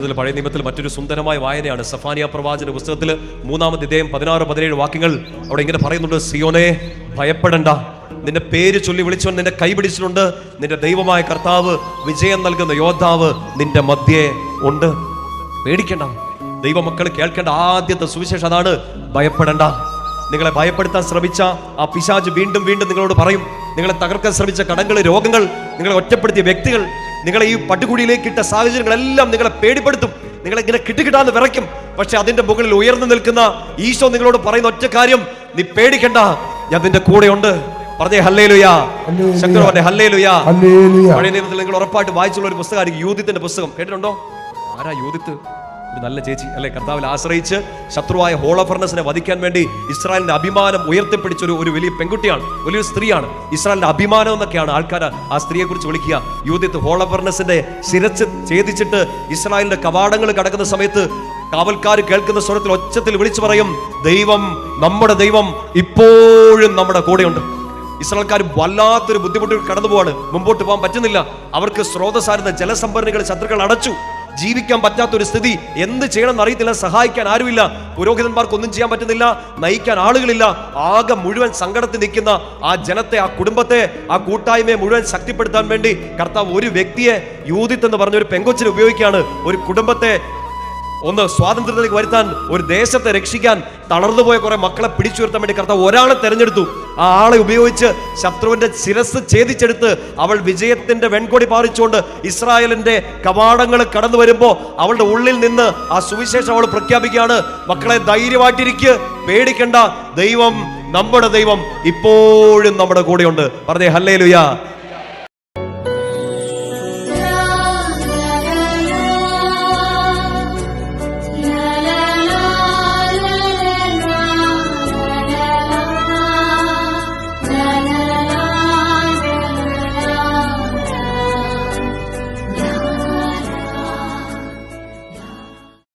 പഴയ നിയമത്തിൽ മറ്റൊരു സുന്ദരമായ വായനയാണ് സഫാനിയ പ്രവാചന പുസ്തകത്തിൽ മൂന്നാമത്തെ ഇദ്ദേഹം പതിനാറ് പതിനേഴ് വാക്യങ്ങൾ. അവിടെ ഇങ്ങനെ പറയുന്നുണ്ട് സിയോനെ ഭയപ്പെടണ്ട. നിന്റെ പേര് ചൊല്ലി വിളിച്ചവൻ നിന്നെ കൈപിടിച്ചിട്ടുണ്ട്. നിന്റെ ദൈവമായ കർത്താവ് വിജയം നൽകുന്ന യോദ്ധാവ് നിന്റെ മധ്യേ ഉണ്ട്. പേടിക്കണ്ട. ദൈവമക്കൾ കേൾക്കേണ്ട ആദ്യത്തെ സുവിശേഷം അതാണ് ഭയപ്പെടണ്ട. നിങ്ങളെ ഭയപ്പെടുത്താൻ ശ്രമിച്ച ആ പിശാജ് വീണ്ടും വീണ്ടും നിങ്ങളോട് പറയും. നിങ്ങളെ തകർക്കാൻ ശ്രമിച്ച കടങ്ങൾ രോഗങ്ങൾ നിങ്ങളെ ഒറ്റപ്പെടുത്തിയ വ്യക്തികൾ നിങ്ങളെ ഈ പട്ടുകുടിയിലേക്ക് ഇട്ട സാഹചര്യങ്ങളെല്ലാം നിങ്ങളെ പേടിപ്പെടുത്തും. നിങ്ങളെ ഇങ്ങനെ കിട്ടുകിട്ടാന്ന് വിറയ്ക്കും. പക്ഷെ അതിന്റെ മുകളിൽ ഉയർന്നു നിൽക്കുന്ന ഈശോ നിങ്ങളോട് പറയുന്ന ഒറ്റ കാര്യം നീ പേടിക്കണ്ട. ഞാൻ നിന്റെ കൂടെ ഉണ്ട് പറഞ്ഞേ ഹല്ലേലുയാ. ശക്തർ പറഞ്ഞേ ഹല്ലേലൂയ. പഴയ നിയമത്തിൽ നിങ്ങൾ ഉറപ്പായിട്ട് വായിച്ചുള്ള ഒരു പുസ്തകമായിരിക്കും യൂതിത്തിന്റെ പുസ്തകം. കേട്ടിട്ടുണ്ടോ? ആരാ യൂതിത്ത്? ഒരു നല്ല ചേച്ചി അല്ലെ കർത്താവിൽ ആശ്രയിച്ച് ശത്രുവായ ഹോളഫർണസിനെ വധിക്കാൻ വേണ്ടി ഇസ്രായേലിന്റെ അഭിമാനം ഉയർത്തിപ്പിടിച്ച ഒരു ഒരു വലിയ പെൺകുട്ടിയാണ് വലിയൊരു സ്ത്രീയാണ്. ഇസ്രായേലിന്റെ അഭിമാനം എന്നൊക്കെയാണ് ആൾക്കാർ ആ സ്ത്രീയെ കുറിച്ച് വിളിക്കുക യൂതിത്ത് ഹോളഫർണസിന്റെ ശിരച്ച് ഛേദിച്ചിട്ട് ഇസ്രായേലിന്റെ കവാടങ്ങൾ കടക്കുന്ന സമയത്ത് കാവൽക്കാർ കേൾക്കുന്ന സ്വരത്തിൽ ഒച്ചത്തിൽ വിളിച്ചു പറയും ദൈവം നമ്മുടെ ദൈവം ഇപ്പോഴും നമ്മുടെ കൂടെയുണ്ട്. ഇസ്രായേൽക്കാർ വല്ലാത്തൊരു ബുദ്ധിമുട്ടിൽ കടന്നു പോവാണ് മുമ്പോട്ട് പോകാൻ പറ്റുന്നില്ല. അവർക്ക് സ്രോതസ്സായിരുന്ന ജലസംഭരണികൾ ശത്രുക്കൾ അടച്ചു. ജീവിക്കാൻ പറ്റാത്ത ഒരു സ്ഥിതി. എന്ത് ചെയ്യണമെന്ന് അറിയത്തില്ല സഹായിക്കാൻ ആരുമില്ല. പുരോഹിതന്മാർക്ക് ഒന്നും ചെയ്യാൻ പറ്റുന്നില്ല നയിക്കാൻ ആളുകളില്ല. ആകെ മുഴുവൻ സങ്കടത്തിൽ നിൽക്കുന്ന ആ ജനത്തെ ആ കുടുംബത്തെ ആ കൂട്ടായ്മയെ മുഴുവൻ ശക്തിപ്പെടുത്താൻ വേണ്ടി കർത്താവ് ഒരു വ്യക്തിയെ യൂതിത്ത് എന്ന് പറഞ്ഞ ഒരു പെങ്കൊച്ചിനെ ഉപയോഗിക്കുകയാണ്. ഒരു കുടുംബത്തെ ഒന്ന് സ്വാതന്ത്ര്യത്തിലേക്ക് വരുത്താൻ ഒരു ദേശത്തെ രക്ഷിക്കാൻ തളർന്നുപോയ കുറെ മക്കളെ പിടിച്ചുയർത്താൻ വേണ്ടി കർത്താവ് ഒരാളെ തെരഞ്ഞെടുത്തു. ആ ആളെ ഉപയോഗിച്ച് ശത്രുവിന്റെ ശിരസ് ഛേദിച്ചെടുത്ത് അവൾ വിജയത്തിന്റെ വെൺകൊടി പാറിച്ചുകൊണ്ട് ഇസ്രായേലിന്റെ കവാടങ്ങൾ കടന്നു വരുമ്പോൾ അവളുടെ ഉള്ളിൽ നിന്ന് ആ സുവിശേഷം അവൾ പ്രഖ്യാപിക്കുകയാണ്. മക്കളെ ധൈര്യമായിട്ടിരിക്കുക പേടിക്കണ്ട. ദൈവം നമ്മുടെ ദൈവം ഇപ്പോഴും നമ്മുടെ കൂടെയുണ്ട്. പറഞ്ഞേ ഹല്ലേ ലുയാ